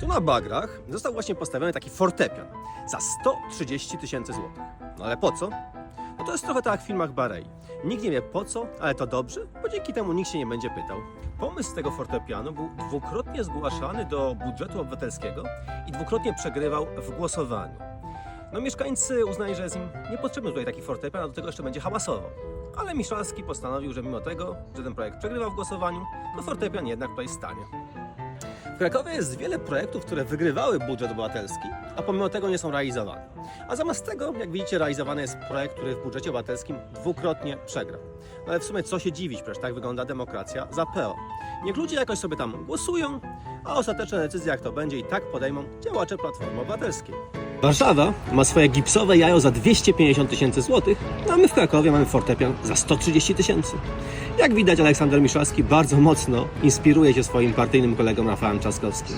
Tu na Bagrach został właśnie postawiony taki fortepian za 130 tysięcy złotych. No ale po co? No to jest trochę tak jak w filmach Barei. Nikt nie wie po co, ale to dobrze, bo dzięki temu nikt się nie będzie pytał. Pomysł tego fortepianu był dwukrotnie zgłaszany do budżetu obywatelskiego i dwukrotnie przegrywał w głosowaniu. No mieszkańcy uznali, że jest im niepotrzebny tutaj taki fortepian, a do tego jeszcze będzie hałasował. Ale Miszalski postanowił, że mimo tego, że ten projekt przegrywał w głosowaniu, to fortepian jednak tutaj stanie. W Krakowie jest wiele projektów, które wygrywały budżet obywatelski, a pomimo tego nie są realizowane. A zamiast tego, jak widzicie, realizowany jest projekt, który w budżecie obywatelskim dwukrotnie przegrał. No ale w sumie co się dziwić, przecież tak wygląda demokracja za PO. Niech ludzie jakoś sobie tam głosują, a ostateczne decyzje, jak to będzie, i tak podejmą działacze Platformy Obywatelskiej. Warszawa ma swoje gipsowe jajo za 250 tysięcy złotych, a my w Krakowie mamy fortepian za 130 tysięcy. Jak widać, Aleksander Miszalski bardzo mocno inspiruje się swoim partyjnym kolegą Rafałem Trzaskowskim.